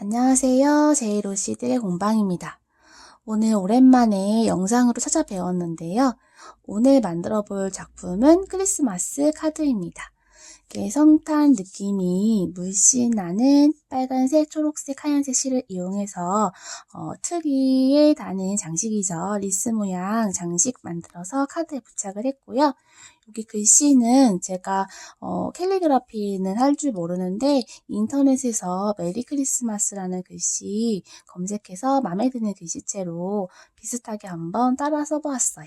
안녕하세요. 제이로시드의 공방입니다. 오늘 오랜만에 영상으로 찾아뵈었는데요. 오늘 만들어 볼 작품은 크리스마스 카드입니다. 성탄 느낌이 물씬 나는 빨간색, 초록색, 하얀색 실을 이용해서 어, 트리에 다는 장식이죠. 리스 모양 장식 만들어서 카드에 부착을 했고요. 여기 글씨는 제가 어, 캘리그라피는 할 줄 모르는데 인터넷에서 메리 크리스마스라는 글씨 검색해서 마음에 드는 글씨체로 비슷하게 한번 따라 써보았어요.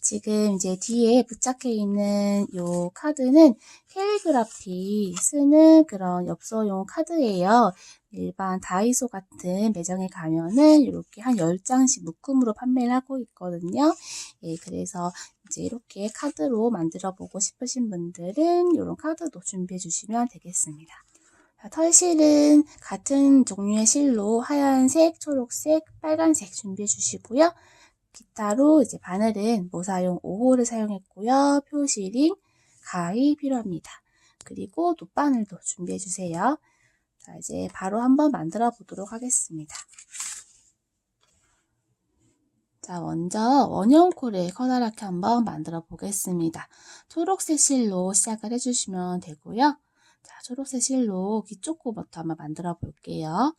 지금 이제 뒤에 부착해 있는 요 카드는 캘리그라피 쓰는 그런 엽서용 카드예요. 일반 다이소 같은 매장에 가면은 이렇게 한 10장씩 묶음으로 판매를 하고 있거든요. 예, 그래서 이제 이렇게 카드로 만들어 보고 싶으신 분들은 이런 카드도 준비해 주시면 되겠습니다. 자, 털실은 같은 종류의 실로 하얀색, 초록색, 빨간색 준비해 주시고요. 기타로 이제 바늘은 모사용 5호를 사용했고요. 표시링, 가위 필요합니다. 그리고 돗바늘도 준비해 주세요. 자, 이제 바로 한번 만들어 보도록 하겠습니다. 자, 먼저 원형 코를 커다랗게 한번 만들어 보겠습니다. 초록색 실로 시작을 해주시면 되고요. 자, 초록색 실로 뒤쪽 코부터 한번 만들어 볼게요.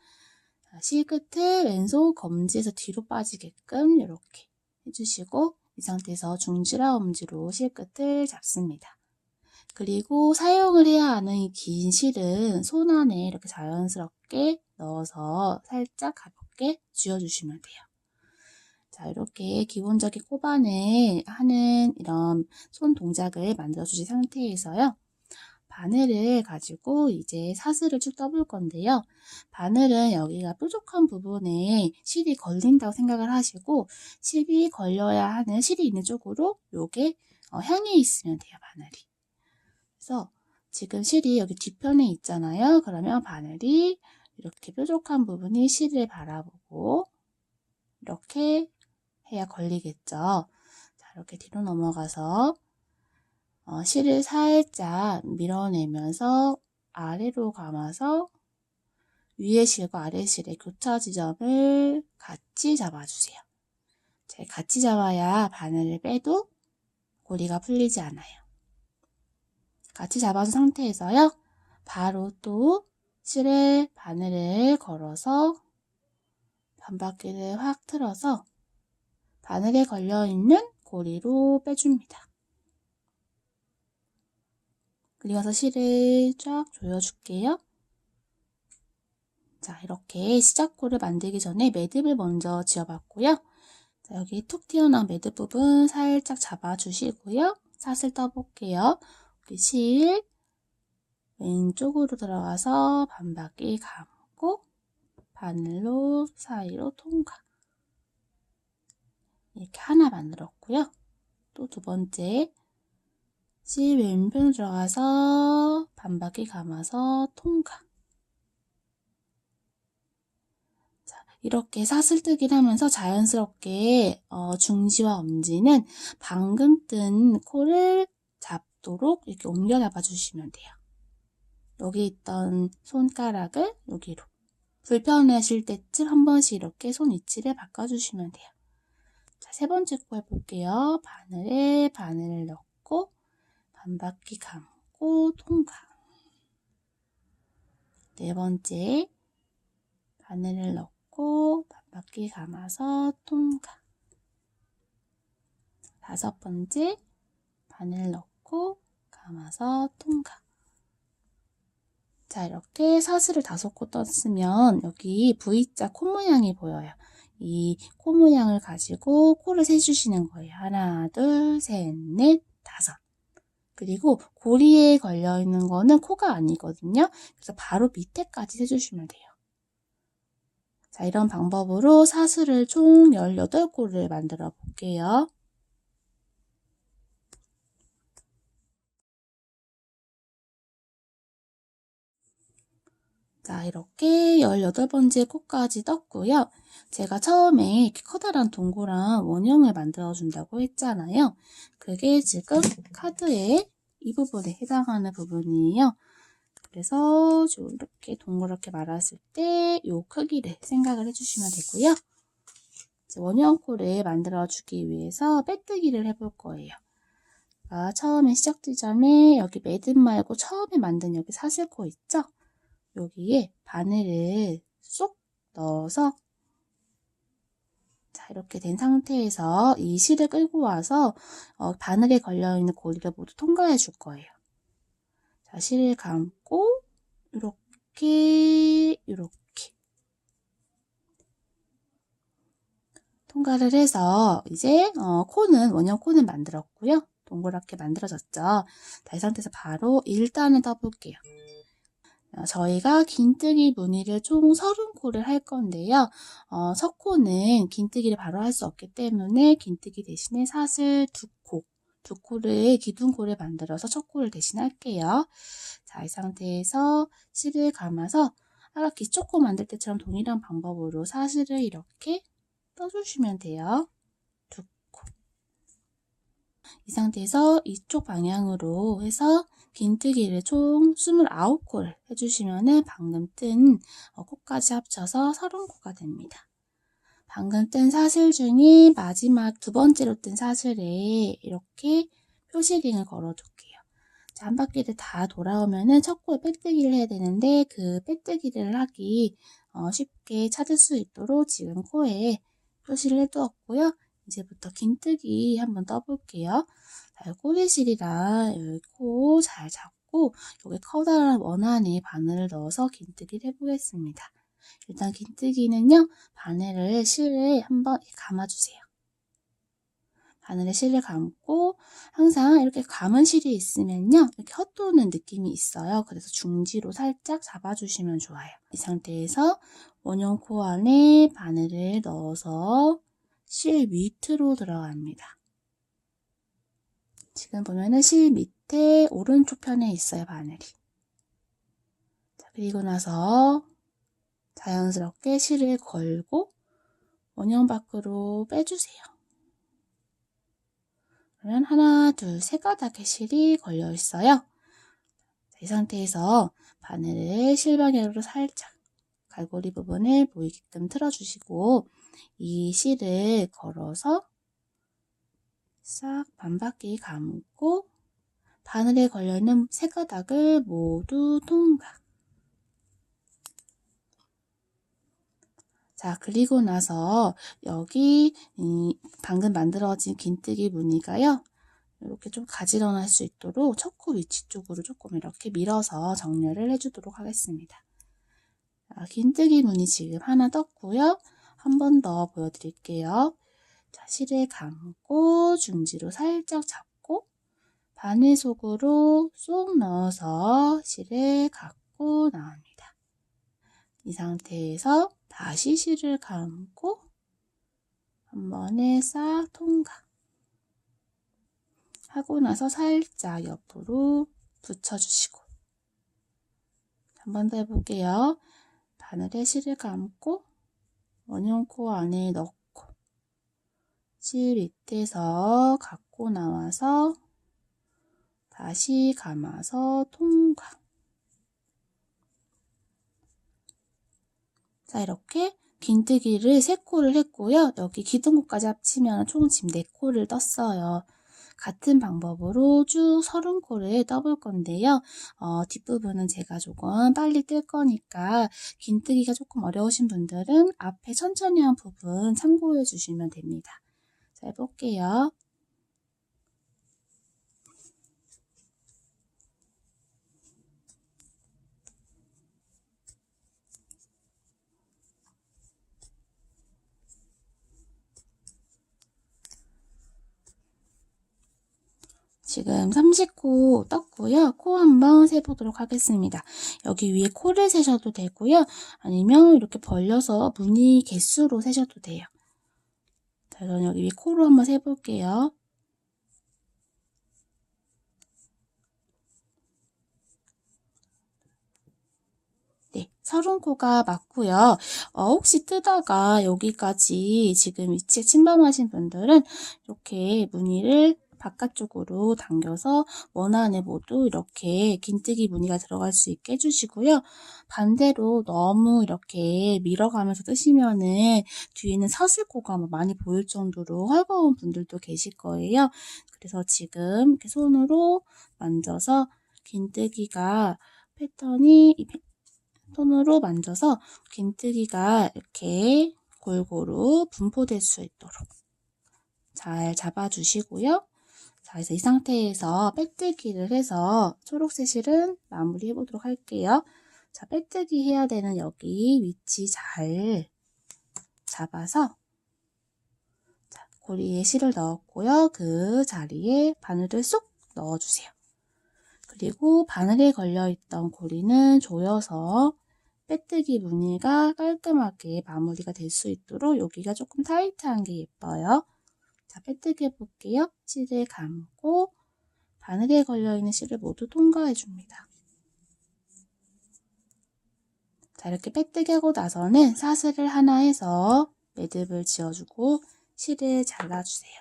자, 실 끝을 왼손 검지에서 뒤로 빠지게끔 이렇게 해주시고 이 상태에서 중지라 엄지로 실 끝을 잡습니다. 그리고 사용을 해야 하는 이 긴 실은 손 안에 이렇게 자연스럽게 넣어서 살짝 가볍게 쥐어주시면 돼요. 자, 이렇게 기본적인 코바늘 하는 이런 손 동작을 만들어 주신 상태에서요. 바늘을 가지고 이제 사슬을 쭉 떠볼 건데요. 바늘은 여기가 뾰족한 부분에 실이 걸린다고 생각을 하시고 실이 걸려야 하는 실이 있는 쪽으로 요게 어, 향해 있으면 돼요, 바늘이. 그래서 지금 실이 여기 뒤편에 있잖아요. 그러면 바늘이 이렇게 뾰족한 부분이 실을 바라보고 이렇게 해야 걸리겠죠. 자, 이렇게 뒤로 넘어가서 어, 실을 살짝 밀어내면서 아래로 감아서 위에 실과 아래 실의 교차 지점을 같이 잡아주세요. 자, 같이 잡아야 바늘을 빼도 고리가 풀리지 않아요. 같이 잡아준 상태에서요. 바로 또 실에 바늘을 걸어서 반바퀴를 확 틀어서 바늘에 걸려있는 고리로 빼줍니다. 그리고 서 실을 쫙 조여줄게요. 자, 이렇게 시작골을 만들기 전에 매듭을 먼저 지어봤고요. 자, 여기 툭 튀어나온 매듭 부분 살짝 잡아주시고요. 사슬 떠볼게요. 여기 실 왼쪽으로 들어가서 반바퀴 감고 바늘로 사이로 통과. 이렇게 하나 만들었고요. 또 두 번째 실 왼편으로 들어가서 반바퀴 감아서 통과. 자, 이렇게 사슬뜨기를 하면서 자연스럽게 어, 중지와 엄지는 방금 뜬 코를 잡도록 이렇게 옮겨 잡아주시면 돼요. 여기 있던 손가락을 여기로 불편하실 때쯤 한 번씩 이렇게 손 위치를 바꿔주시면 돼요. 자, 세 번째 거 해볼게요. 바늘에 바늘을 넣고 반 바퀴 감고 통과. 네 번째 바늘을 넣고 반 바퀴 감아서 통과. 다섯 번째 바늘 넣고 감아서 통과. 자, 이렇게 사슬을 다섯 코 떴으면 여기 V자 코 모양이 보여요. 이 코 모양을 가지고 코를 세주시는 거예요. 하나, 둘, 셋, 넷, 다섯. 그리고 고리에 걸려 있는 거는 코가 아니거든요. 그래서 바로 밑에까지 세주시면 돼요. 자, 이런 방법으로 사슬을 총 18코를 만들어 볼게요. 자, 이렇게 18번째 코까지 떴고요. 제가 처음에 이렇게 커다란 동그란 원형을 만들어 준다고 했잖아요. 그게 지금 카드의 이 부분에 해당하는 부분이에요. 그래서 좀 이렇게 동그랗게 말았을 때 이 크기를 생각을 해주시면 되고요. 이제 원형코를 만들어주기 위해서 빼뜨기를 해볼 거예요. 아, 처음에 시작 지점에 여기 매듭 말고 처음에 만든 여기 사슬코 있죠? 여기에 바늘을 쏙 넣어서 자, 이렇게 된 상태에서 이 실을 끌고 와서 어, 바늘에 걸려있는 고리를 모두 통과해 줄 거예요. 자, 실을 감고 이렇게 이렇게 통과를 해서 이제 어, 코는 원형 코는 만들었고요. 동그랗게 만들어졌죠. 자, 이 상태에서 바로 1단을 떠볼게요. 어, 저희가 긴뜨기 무늬를 총 30코를 할 건데요. 어, 석코는 긴뜨기를 바로 할 수 없기 때문에 긴뜨기 대신에 사슬 두 코, 두 코를 기둥코를 만들어서 첫 코를 대신할게요. 자, 이 상태에서 실을 감아서 아까 기초코 만들 때처럼 동일한 방법으로 사슬을 이렇게 떠주시면 돼요. 두 코. 이 상태에서 이쪽 방향으로 해서 긴뜨기를 총 29코를 해주시면 방금 뜬 어, 코까지 합쳐서 30코가 됩니다. 방금 뜬 사슬 중에 마지막 두 번째로 뜬 사슬에 이렇게 표시링을 걸어둘게요. 자, 한 바퀴를 다 돌아오면은 첫 코에 빼뜨기를 해야 되는데 그 빼뜨기를 하기 어, 쉽게 찾을 수 있도록 지금 코에 표시를 해두었고요. 이제부터 긴뜨기 한번 떠볼게요. 자, 꼬리실이랑 코 잘 잡고 여기 커다란 원 안에 바늘을 넣어서 긴뜨기를 해보겠습니다. 일단 긴뜨기는요, 바늘을 실에 한번 감아주세요. 바늘에 실을 감고 항상 이렇게 감은 실이 있으면요, 이렇게 헛도는 느낌이 있어요. 그래서 중지로 살짝 잡아주시면 좋아요. 이 상태에서 원형 코 안에 바늘을 넣어서 실 밑으로 들어갑니다. 지금 보면은 실 밑에 오른쪽 편에 있어요, 바늘이. 자, 그리고 나서 자연스럽게 실을 걸고 원형 밖으로 빼주세요. 그러면 하나, 둘, 세 가닥의 실이 걸려 있어요. 이 상태에서 바늘을 실방향으로 살짝 갈고리 부분을 보이게끔 틀어주시고 이 실을 걸어서 싹 반바퀴 감고 바늘에 걸려있는 세 가닥을 모두 통과. 자, 그리고 나서 여기 방금 만들어진 긴뜨기 무늬가요. 이렇게 좀 가지런할 수 있도록 첫코 위치 쪽으로 조금 이렇게 밀어서 정렬을 해주도록 하겠습니다. 자, 긴뜨기 무늬 지금 하나 떴고요. 한 번 더 보여드릴게요. 자, 실을 감고 중지로 살짝 잡고 바늘 속으로 쏙 넣어서 실을 갖고 나옵니다. 이 상태에서 다시 실을 감고 한 번에 싹 통과 하고 나서 살짝 옆으로 붙여주시고 한 번 더 해볼게요. 바늘에 실을 감고 원형 코 안에 넣고 실 밑에서 갖고 나와서 다시 감아서 통과 자 이렇게 긴뜨기를 3코를 했고요. 여기 기둥코까지 합치면 총 지금 4코를 떴어요. 같은 방법으로 쭉 30코를 떠볼 건데요. 어, 뒷부분은 제가 조금 빨리 뜰 거니까 긴뜨기가 조금 어려우신 분들은 앞에 천천히 한 부분 참고해 주시면 됩니다. 자, 해볼게요. 지금 30코 떴고요. 코 한번 세보도록 하겠습니다. 여기 위에 코를 세셔도 되고요. 아니면 이렇게 벌려서 무늬 개수로 세셔도 돼요. 자, 저는 여기 코로 한번 세볼게요. 네, 서른 코가 맞고요. 어, 혹시 뜨다가 여기까지 지금 위치에 침범하신 분들은 이렇게 무늬를 바깥쪽으로 당겨서 원 안에 모두 이렇게 긴뜨기 무늬가 들어갈 수 있게 해주시고요. 반대로 너무 이렇게 밀어가면서 뜨시면은 뒤에는 사슬코가 아마 많이 보일 정도로 헐거운 분들도 계실 거예요. 그래서 지금 이렇게 손으로 만져서 긴뜨기가 패턴이 손으로 만져서 긴뜨기가 이렇게 골고루 분포될 수 있도록 잘 잡아주시고요. 자, 그래서 이 상태에서 빼뜨기를 해서 초록색 실은 마무리 해보도록 할게요. 자, 빼뜨기 해야 되는 여기 위치 잘 잡아서 자, 고리에 실을 넣었고요. 그 자리에 바늘을 쏙 넣어주세요. 그리고 바늘에 걸려있던 고리는 조여서 빼뜨기 무늬가 깔끔하게 마무리가 될 수 있도록 여기가 조금 타이트한 게 예뻐요. 자, 빼뜨기 해볼게요. 실을 감고 바늘에 걸려있는 실을 모두 통과해 줍니다. 자, 이렇게 빼뜨기 하고 나서는 사슬을 하나 해서 매듭을 지어주고 실을 잘라주세요.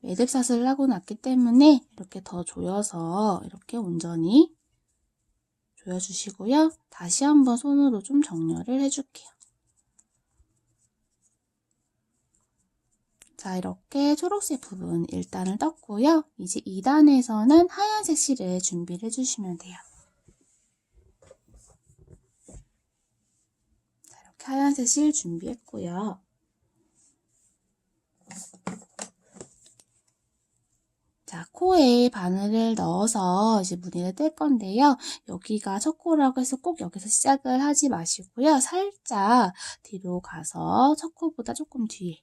매듭 사슬을 하고 났기 때문에 이렇게 더 조여서 이렇게 온전히 조여주시고요. 다시 한번 손으로 좀 정렬을 해줄게요. 자, 이렇게 초록색 부분 1단을 떴고요. 이제 2단에서는 하얀색 실을 준비를 해주시면 돼요. 자, 이렇게 하얀색 실 준비했고요. 자, 코에 바늘을 넣어서 이제 무늬를 뗄 건데요. 여기가 첫 코라고 해서 꼭 여기서 시작을 하지 마시고요. 살짝 뒤로 가서 첫 코보다 조금 뒤에,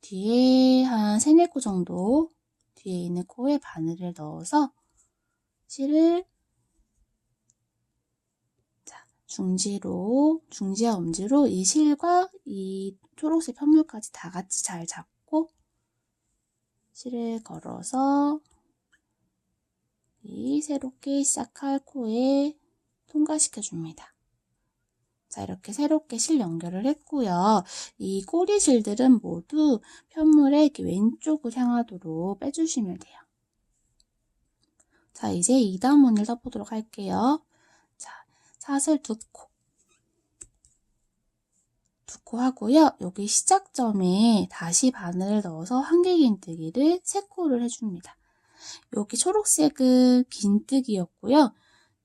뒤에 한 3, 4코 정도 뒤에 있는 코에 바늘을 넣어서 실을 자, 중지로, 중지와 엄지로 이 실과 이 초록색 편물까지 다 같이 잘 잡고 실을 걸어서 이 새롭게 시작할 코에 통과시켜 줍니다. 자, 이렇게 새롭게 실 연결을 했고요. 이 꼬리 실들은 모두 편물의 이렇게 왼쪽을 향하도록 빼주시면 돼요. 자, 이제 2단 무늬를 써보도록 할게요. 자, 사슬 두 코. 두코 하고요. 여기 시작점에 다시 바늘을 넣어서 한개 긴뜨기를 세 코를 해줍니다. 여기 초록색은 긴뜨기였고요.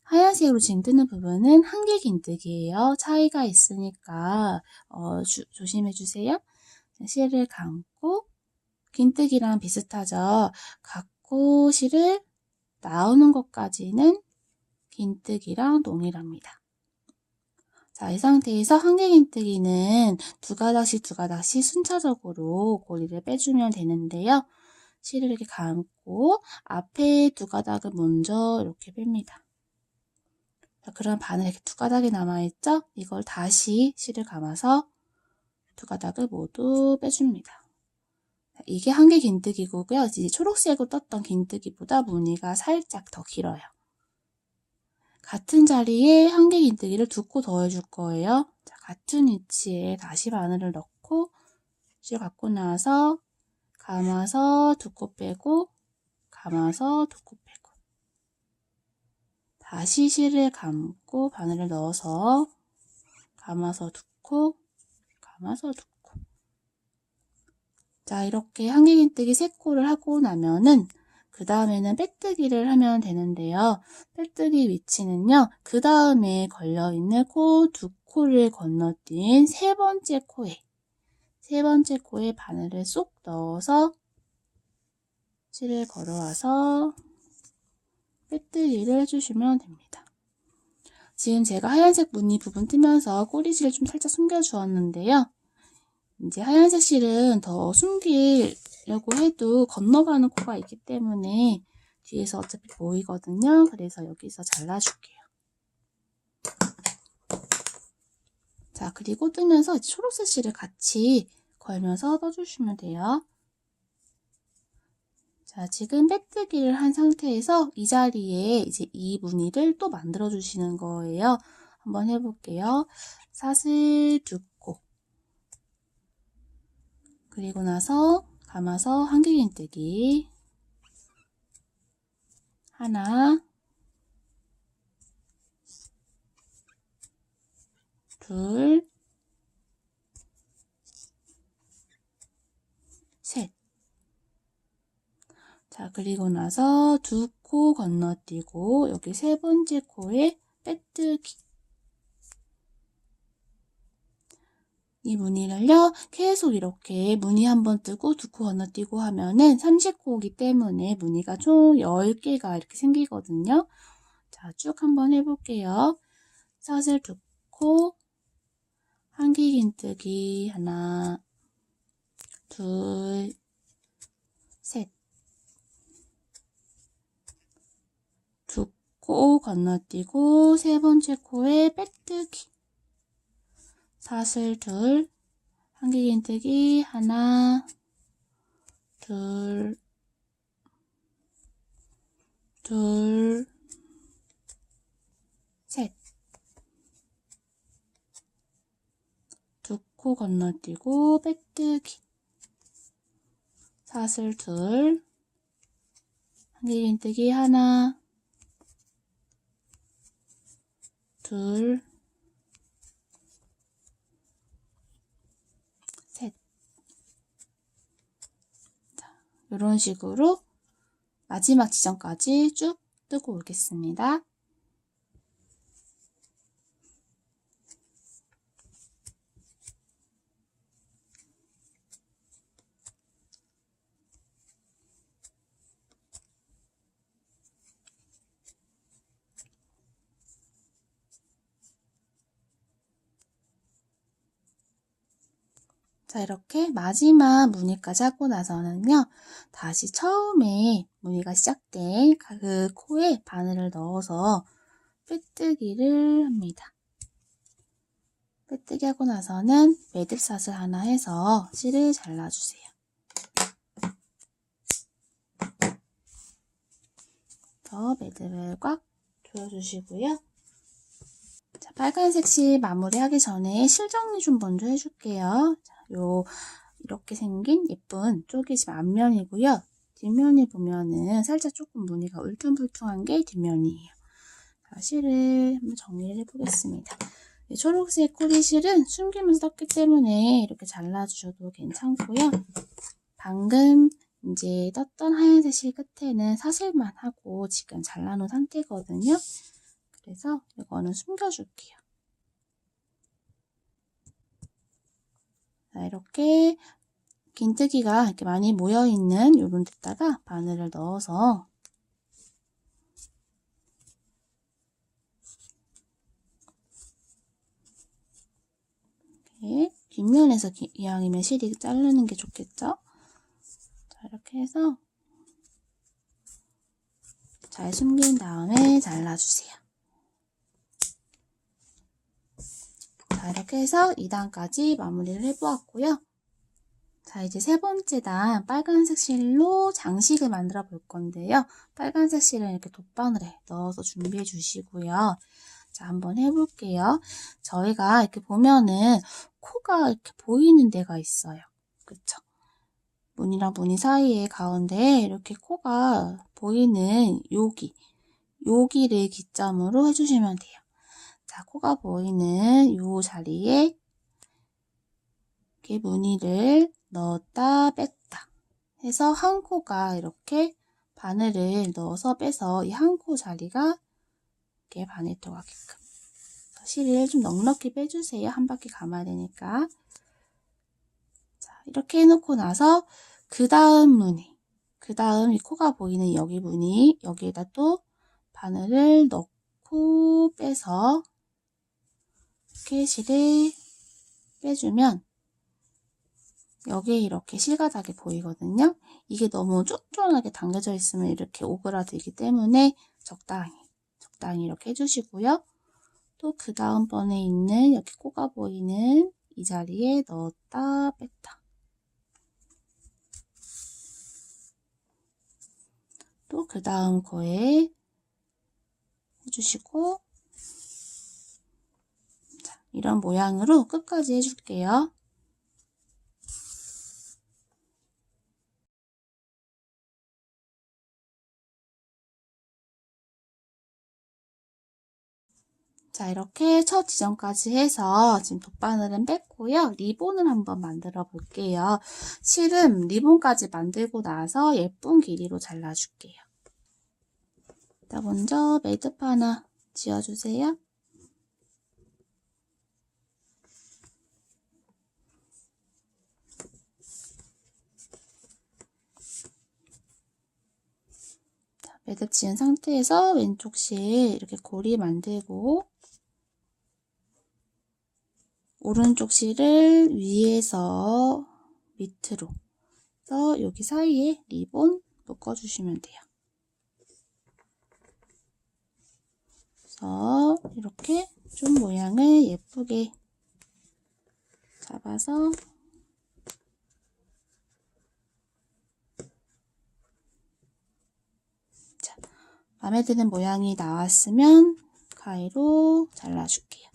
하얀색으로 지금 뜨는 부분은 한개 긴뜨기예요. 차이가 있으니까 어, 주, 조심해 주세요. 실을 감고 긴뜨기랑 비슷하죠. 감고 실을 나오는 것까지는 긴뜨기랑 동일합니다. 자, 이 상태에서 한개 긴뜨기는 두 가닥씩 두 가닥씩 순차적으로 고리를 빼주면 되는데요. 실을 이렇게 감고 앞에 두 가닥을 먼저 이렇게 뺍니다. 자, 그럼 바늘 이렇게 두 가닥이 남아있죠? 이걸 다시 실을 감아서 두 가닥을 모두 빼줍니다. 자, 이게 한개 긴뜨기고요. 이제 초록색으로 떴던 긴뜨기보다 무늬가 살짝 더 길어요. 같은 자리에 한 개 긴뜨기를 두 코 더 해줄 거예요. 자, 같은 위치에 다시 바늘을 넣고 실 갖고 나서 감아서 두 코 빼고 감아서 두 코 빼고 다시 실을 감고 바늘을 넣어서 감아서 두 코, 감아서 두 코. 자, 이렇게 한개 긴뜨기 세 코를 하고 나면은 그 다음에는 빼뜨기를 하면 되는데요. 빼뜨기 위치는요. 그 다음에 걸려있는 코 두 코를 건너뛴 세 번째 코에 세 번째 코에 바늘을 쏙 넣어서 실을 걸어와서 빼뜨기를 해주시면 됩니다. 지금 제가 하얀색 무늬 부분 뜨면서 꼬리실을 좀 살짝 숨겨주었는데요. 이제 하얀색 실은 더 숨기 려고 해도 건너가는 코가 있기 때문에 뒤에서 어차피 보이거든요. 그래서 여기서 잘라줄게요. 자, 그리고 뜨면서 초록색 실을 같이 걸면서 떠주시면 돼요. 자, 지금 빼뜨기를 한 상태에서 이 자리에 이제 이 무늬를 또 만들어 주시는 거예요. 한번 해볼게요. 사슬 두 코. 그리고 나서 감아서 한길긴뜨기 하나 둘 셋. 자, 그리고 나서 두 코 건너뛰고 여기 세 번째 코에 빼뜨기. 이 무늬를요, 계속 이렇게 무늬 한 번 뜨고 두 코 건너뛰고 하면은 30코이기 때문에 무늬가 총 10개가 이렇게 생기거든요. 자, 쭉 한번 해볼게요. 사슬 두 코, 한길 긴뜨기 하나, 둘, 셋. 두 코 건너뛰고 세 번째 코에 빼뜨기. 사슬 둘, 한길긴뜨기 하나, 둘, 둘, 셋. 두 코 건너뛰고 빼뜨기. 사슬 둘, 한길긴뜨기 하나, 둘, 셋. 자, 이런 식으로 마지막 지점까지 쭉 뜨고 오겠습니다. 자, 이렇게 마지막 무늬까지 하고 나서는요, 다시 처음에 무늬가 시작된 그 코에 바늘을 넣어서 빼뜨기를 합니다. 빼뜨기 하고 나서는 매듭샷을 하나 해서 실을 잘라주세요. 더 매듭을 꽉 조여주시고요. 자, 빨간색 실 마무리하기 전에 실 정리 좀 먼저 해줄게요. 자, 요 이렇게 생긴 예쁜 지금 앞면이고요. 뒷면이 보면은 살짝 조금 무늬가 울퉁불퉁한 게 뒷면이에요. 자, 실을 한번 정리를 해보겠습니다. 이 초록색 꼬리실은 숨기면서 떴기 때문에 이렇게 잘라주셔도 괜찮고요. 방금 이제 떴던 하얀색 실 끝에는 사슬만 하고 지금 잘라놓은 상태거든요. 그래서 이거는 숨겨줄게요. 이렇게 긴뜨기가 이렇게 많이 모여있는 요런 데다가 바늘을 넣어서 뒷면에서 기, 이왕이면 실이 자르는 게 좋겠죠? 자, 이렇게 해서 잘 숨긴 다음에 잘라주세요. 자, 이렇게 해서 2단까지 마무리를 해보았고요. 자, 이제 세 번째 단 빨간색 실로 장식을 만들어 볼 건데요. 빨간색 실은 이렇게 돗바늘에 넣어서 준비해 주시고요. 자, 한번 해볼게요. 저희가 이렇게 보면은 코가 이렇게 보이는 데가 있어요. 그쵸? 무늬랑 무늬 사이에 가운데 이렇게 코가 보이는 여기, 여기를 기점으로 해주시면 돼요. 자, 코가 보이는 요 자리에 이렇게 무늬를 넣었다 뺐다 해서 한 코가 이렇게 바늘을 넣어서 빼서 이 한 코 자리가 이렇게 바늘 들어가게끔 실을 좀 넉넉히 빼주세요. 한 바퀴 감아야 되니까 자 이렇게 해놓고 나서 그 다음 무늬 그 다음 이 코가 보이는 여기 무늬 여기에다 또 바늘을 넣고 빼서 실을 빼주면 여기에 이렇게 실가닥이 보이거든요. 이게 너무 쫀쫀하게 당겨져 있으면 이렇게 오그라들기 때문에 적당히 적당히 이렇게 해주시고요. 또 그 다음번에 있는 여기 코가 보이는 이 자리에 넣었다 뺐다 또 그 다음 코에 해주시고 이런 모양으로 끝까지 해줄게요. 자, 이렇게 첫 지점까지 해서 지금 돗바늘은 뺐고요. 리본을 한번 만들어 볼게요. 실은 리본까지 만들고 나서 예쁜 길이로 잘라줄게요. 자, 먼저 매듭 하나 지어주세요. 매듭 지은 상태에서 왼쪽 실 이렇게 고리 만들고 오른쪽 실을 위에서 밑으로 그래서 여기 사이에 리본 묶어주시면 돼요. 그래서 이렇게 좀 모양을 예쁘게 잡아서 마음에 드는 모양이 나왔으면 가위로 잘라줄게요.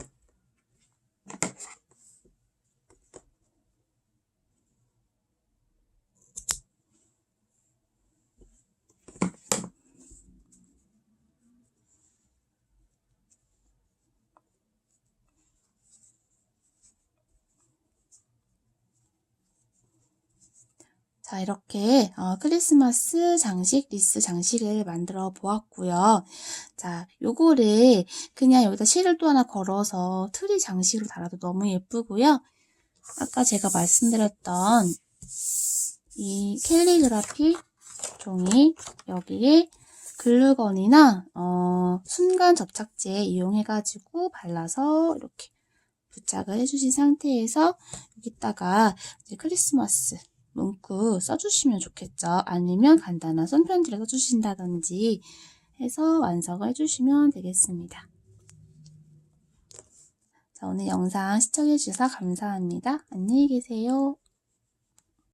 자, 이렇게 어, 크리스마스 장식, 리스 장식을 만들어 보았고요. 자, 요거를 그냥 여기다 실을 또 하나 걸어서 트리 장식으로 달아도 너무 예쁘고요. 아까 제가 말씀드렸던 이 캘리그라피 종이 여기에 글루건이나 어, 순간 접착제 이용해가지고 발라서 이렇게 부착을 해주신 상태에서 여기다가 이제 크리스마스 문구 써주시면 좋겠죠. 아니면 간단한 손편지를 써주신다든지 해서 완성을 해주시면 되겠습니다. 자, 오늘 영상 시청해주셔서 감사합니다. 안녕히 계세요.